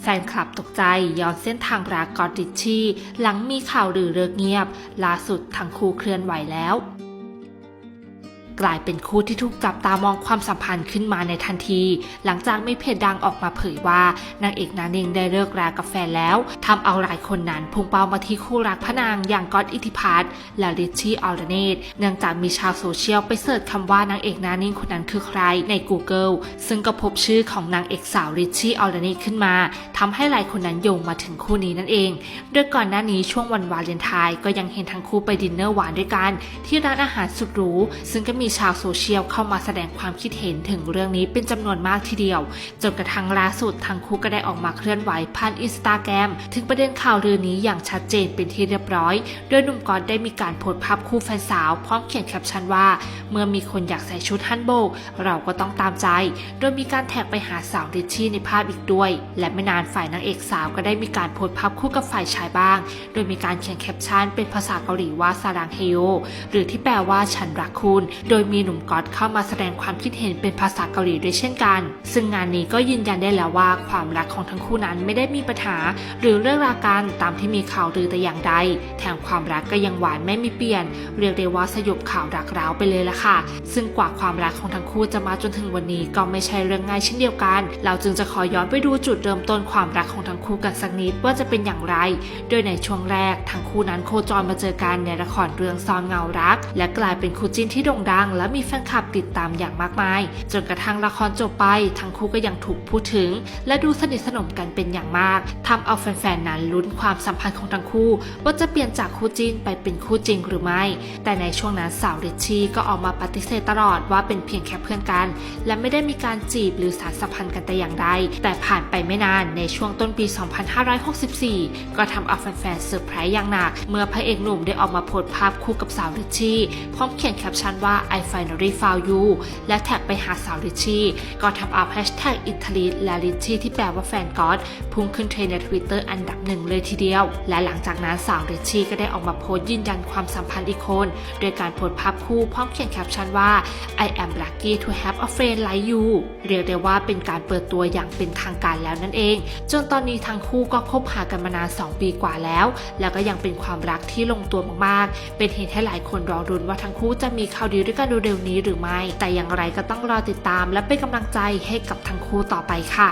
แฟนคลับตกใจย้อนเส้นทางรักกอดริชชี่ หลังมีข่าวลือเลิกเงียบ ล่าสุดทั้งคู่เคลื่อนไหวแล้ว กลายเป็นคู่ที่ถูกจับตามองความสัมพันธ์ขึ้นมาในทันที หลังจากมีเพจดังออกมาเผยว่านางเอกนาเนงได้เลิกรากับแฟนแล้วทำเอาหลายคนนั้นพุ่งเป้ามาที่คู่รักพระนางอย่างก๊อตอิทธิพัฒน์และริชชี่ออลเนตเนื่องจากมีชาวโซเชียลไปเสิร์ชคำว่านางเอกนาเนงคนนั้นคือใครใน Google ซึ่งก็พบชื่อของนางเอกสาวริชชี่ออลเนตขึ้นมาทำให้หลายคนนั้นโยงมาถึงคู่นี้นั่นเองโดยก่อนหน้านี้ช่วงวันวาเลนไทน์ก็ยังเห็นทั้งคู่ไปดินเนอร์หวานด้วยกัน ที่ร้านอาหารสุดหรูซึ่งก็มีมีชาวโซเชียลเข้ามาแสดงความคิดเห็นถึงเรื่องนี้เป็นจำนวนมากทีเดียว จนกระทั่งล่าสุดทั้งคู่ก็ได้ออกมาเคลื่อนไหวผ่านอินสตาแกรมถึงประเด็นข่าวลือนี้อย่างชัดเจนเป็นที่เรียบร้อย โดยหนุ่มก๊อตได้มีการโพสต์ภาพคู่แฟนสาว พร้อมเขียนแคปชั่นว่า เมื่อมีคนอยากใส่ชุดฮันโบกเราก็ต้องตามใจ โดยมีการแท็กไปหาสาวริชชี่ในภาพอีกด้วย และไม่นานฝ่ายนางเอกสาวก็ได้มีการโพสต์ภาพคู่กับฝ่ายชายบ้าง โดยมีการเขียนแคปชั่นเป็นภาษาเกาหลีว่าซารังเฮโยหรือที่แปลว่าฉันรักคุณโดยมีหนุ่มก๊อตเข้ามาแสดงความคิดเห็นเป็นภาษาเกาหลีด้วยเช่นกัน ซึ่งงานนี้ก็ยืนยันได้แล้วว่าความรักของทั้งคู่นั้นไม่ได้มีปัญหา หรือเลิกรากันตามที่มีข่าวลือแต่อย่างใด แถมความรักก็ยังหวานไม่มีเปลี่ยน เรียกได้ว่าสยบข่าวรักร้าวไปเลยละค่ะ ซึ่งกว่าความรักของทั้งคู่จะมาจนถึงวันนี้ก็ไม่ใช่เรื่องง่ายเช่นเดียวกัน เราจึงจะขอย้อนไปดูจุดเริ่มต้นความรักของทั้งคู่กันสักนิดว่าจะเป็นอย่างไร โดยในช่วงแรกทั้งคู่นั้นโคจรมาเจอกันในละครเรื่องซอนเงารัก และกลายเป็นคู่จิ้นที่โด่งดังและมีแฟนคลับติดตามอย่างมากมาย จนกระทั่งละครจบไป ทั้งคู่ก็ยังถูกพูดถึง และดูสนิทสนมกันเป็นอย่างมากทำเอาแฟนๆนั้นลุ้นความสัมพันธ์ของทั้งคู่ ว่าจะเปลี่ยนจากคู่จิ้นไปเป็นคู่จริงหรือไม่ แต่ในช่วงนั้นสาวริชชี่ก็ออกมาปฏิเสธตลอดว่าเป็นเพียงแค่เพื่อนกัน และไม่ได้มีการจีบหรือสารสัมพันธ์กันแต่อย่างใดแต่ผ่านไปไม่นานในช่วงต้นปี 2564 ก็ทำเอาแฟนๆเซอร์ไพรส์อย่างหนัก เมื่อพระเอกหนุ่มได้ออกมาโพสต์ภาพคู่กับสาวริชชี่พร้อมเขียนแคปชั่นว่า I finally found you และแท็กไปหาสาวริชชี่ก็ทำเอาแฮชแท็กอิตาลีและริชชี่ที่แปลว่าแฟนก๊อตพุ่งขึ้นเทรนด์ในทวิตเตอร์อันดับหนึ่งเลยทีเดียว และหลังจากนั้นสาวริชชี่ก็ได้ออกมาโพสต์ยืนยันความสัมพันธ์อีกคนโดยการโพสต์ภาพคู่พร้อมเขียนแคปชั่นว่า I am lucky to have a friend like you เรียกได้ว่าเป็นการเปิดตัวอย่างเป็นทางการแล้วนั่นเอง จนตอนนี้ทั้งคู่ก็คบหากันมานาน 2 ปีกว่าแล้ว แล้วก็ยังเป็นความรักที่ลงตัวมากๆ เป็นเหตุให้หลายคนรอรุนว่าทั้งคู่จะมีข่าวดีด้วยกันเร็วๆนี้หรือไม่ แต่อย่างไรก็ต้องรอติดตามและเป็นกำลังใจให้กับทั้งคู่ต่อไปค่ะ